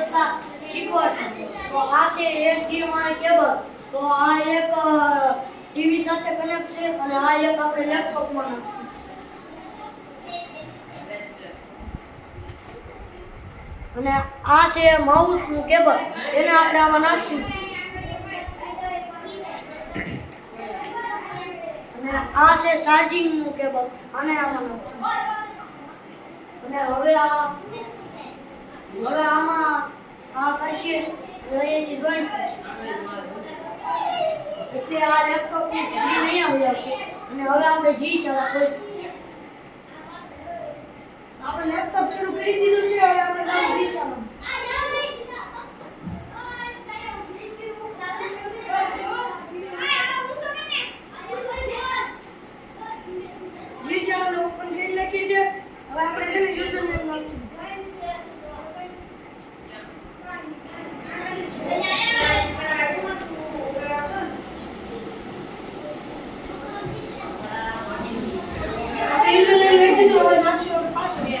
જોતા શીખવાડશે. તો આ છે એચડીએમઆઈ કેબલ તો આ એક ટીવી સાથે કનેક્ટ છે અને આ એક આપણે લેપટોપમાં નાખશું. અને આ છે માઉસનું કેબલ એને આપણે આમાં નાખશું. અને આ છે ચાર્જિંગનું કેબલ આને આમાં નાખશું. અને હવે આ, હવે આમાં આ કરશે. અહીંયાથી જોઈન્ટ એટલે આ લેપટોપ સ્ક્રીન અહીંયા આવી અને હવે આપણે જી સેવા આપણે. લેપટોપ શરૂ કરી દીધું છે, હવે આપણે જાવ દિશામાં જી ચેનલ ઓપન કરી નાખી છે. હવે આપણે છે ને યુઝર નેમ નાખશું આપણે યુઝર નેમ લખી દીધું હવે નાખશું આપણે પાસવર્ડ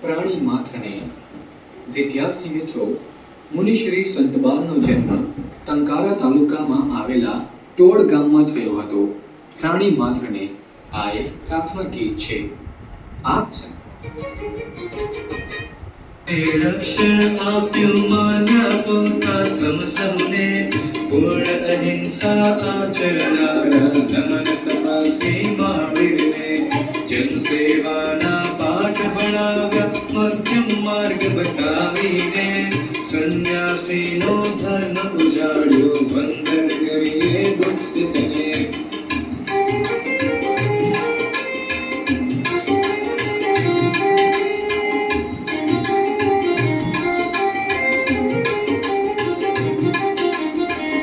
પ્રાણી માત્રને વિદ્યાર્થી મિત્રો, મુનિશ્રી સંતબાલનો જન્મ ટંકારા તાલુકામાં આવેલા ટોળ ગામમાં થયો હતો. પ્રાણી માત્રને આ એક પ્રાર્થના ગીત છે. આપ છે? રક્ષણ આપ્યું માન્યા પોતા સમસમને. પૂર્ણ અહિંસા આચરનારા નમન તપાસી મહાવીરને જન સેવાના પાઠ ભણાવ્યા, મધ્યમ માર્ગ બતાવીને. સંન્યાસીનો ધર્મ ઉજાડ્યો